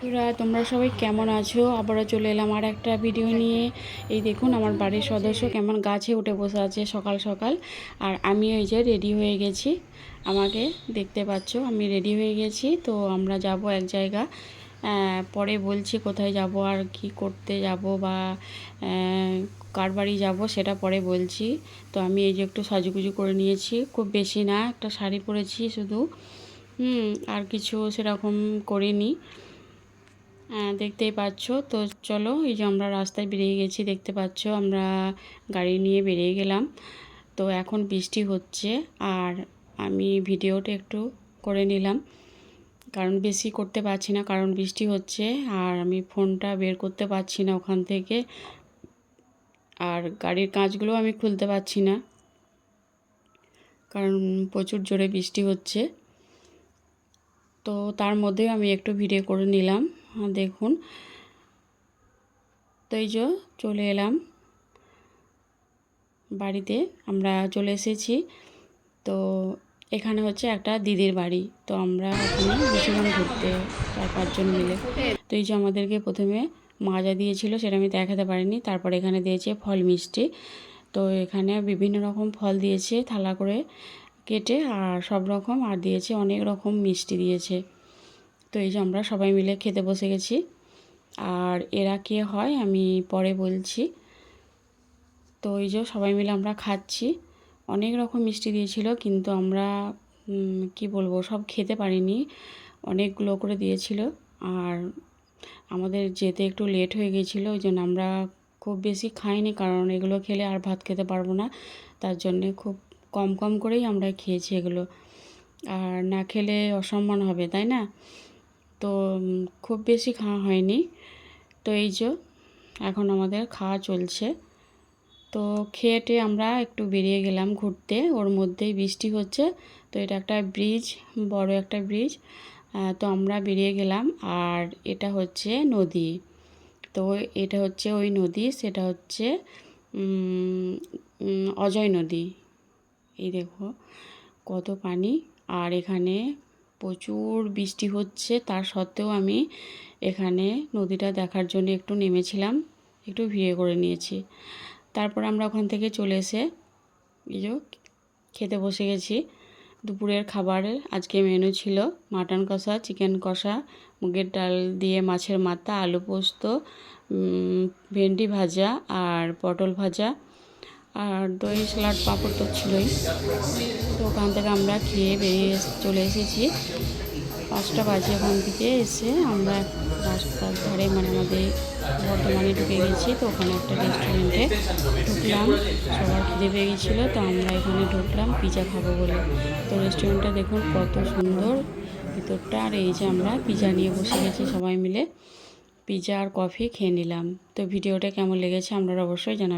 বন্ধুরা, তোমরা সবাই কেমন আছো? আবারও চলে এলাম আর একটা ভিডিও নিয়ে। এই দেখুন, আমার বাড়ির সদস্য কেমন গাছে উঠে বসে আছে সকাল সকাল। আর আমি ওই যে রেডি হয়ে গেছি। আমাকে দেখতে পাচ্ছ, আমি রেডি হয়ে গেছি। তো আমরা যাব এক জায়গা। পরে বলছি কোথায় যাব, আর কি করতে যাব বা কার বাড়ি যাব সেটা পরে বলছি। তো আমি এই যে একটু সাজুগুজু করে নিয়েছি। খুব বেশি না, একটা শাড়ি পরেছি শুধু। হুম, আর কিছু সেরকম করিনি। দেখতেই পাচ্ছ। তো চলো, এই যে আমরা রাস্তায় বেরিয়ে গেছি, দেখতে পাচ্ছ আমরা গাড়ি নিয়ে বেরিয়ে গেলাম। তো এখন বৃষ্টি হচ্ছে আর আমি ভিডিওটা একটু করে নিলাম। কারণ বেশি করতে পারছি না, কারণ বৃষ্টি হচ্ছে আর আমি ফোনটা বের করতে পারছি না ওখান থেকে। আর গাড়ির কাঁচগুলো আমি খুলতে পারছি না, কারণ প্রচুর জোরে বৃষ্টি হচ্ছে। তো তার মধ্যে আমি একটু ভিডিও করে নিলাম। দেখুন। তো এই যে চলে এলাম। বাড়িতে আমরা চলে এসেছি। তো এখানে হচ্ছে একটা দিদির বাড়ি। তো আমরা ওখানে গেছিলাম ঘুরতে চার পাঁচজন মিলে। তো এই যে আমাদেরকে প্রথমে মাজা দিয়েছিল সেটা আমি দেখাতে পারিনি। তারপর এখানে দিয়েছে ফল মিষ্টি। তো এখানে বিভিন্ন রকম ফল দিয়েছে, থালা করে কেটে, আর সব রকম, আর দিয়েছে অনেক রকম মিষ্টি দিয়েছে। তো এই যে আমরা সবাই মিলে খেতে বসে গেছি। আর এরা কে হয় আমি পরে বলছি। তো এই যে সবাই মিলে আমরা খাচ্ছি। অনেক রকম মিষ্টি দিয়েছিল, কিন্তু আমরা কি বলব, সব খেতে পারিনি। অনেকগুলো করে দিয়েছিল। আর আমাদের যেতে একটু লেট হয়ে গিয়েছিল ওই জন্য আমরা খুব বেশি খাইনি, কারণ এগুলো খেলে আর ভাত খেতে পারব না। তার জন্যে খুব কম কম করেই আমরা খেয়েছি এগুলো। আর না খেলে অসম্মান হবে, তাই না? তো খুব বেশি খাওয়া হয়নি। তো এই যে, এখন আমাদের খাওয়া চলছে। তো খেয়েটে আমরা একটু বেরিয়ে গেলাম ঘুরতে। ওর মধ্যেই বৃষ্টি হচ্ছে। তো এটা একটা ব্রিজ, বড় একটা ব্রিজ। তো আমরা বেরিয়ে গেলাম। আর এটা হচ্ছে নদী। তো এটা হচ্ছে ওই নদী, সেটা হচ্ছে অজয় নদী। এই দেখো, কত পানি। আর এখানে প্রচুর বৃষ্টি হচ্ছে, তার সত্ত্বেও আমি এখানে নদীটা দেখার জন্য একটু নেমেছিলাম, একটু ভিড়ে করে নিয়েছি। তারপর আমরা ওখান থেকে চলে এসে এই যে খেতে বসে গেছি। দুপুরের খাবারের আজকে মেনু ছিল মাটন কষা, চিকেন কষা, মুগের ডাল দিয়ে মাছের মাথা, আলু পোস্ত ভেন্ডি ভাজা আর পটল ভাজা। আর দই স্যালাড পাঁপড় তো ছিলই। তো ওখান থেকে আমরা খেয়ে বেরিয়ে চলে এসেছি। পাঁচটা বাজে ওখান থেকে এসে আমরা রাস্তার ধারে মানে আমাদের বর্ধমানে ঢুকে গেছি। তো ওখানে একটা রেস্টুরেন্টে ঢুকলাম। সবার খিদে পেয়ে গেছিল, তো আমরা এখানে ঢুকলাম পিজা খাব বলে। তো রেস্টুরেন্টটা দেখুন কত সুন্দর ভিতরটা। আর এই যে আমরা পিজা নিয়ে বসে গেছি সবাই মিলে। পিজা আর কফি খেয়ে নিলাম। তো ভিডিওটা কেমন লেগেছে আপনারা অবশ্যই জানাবেন।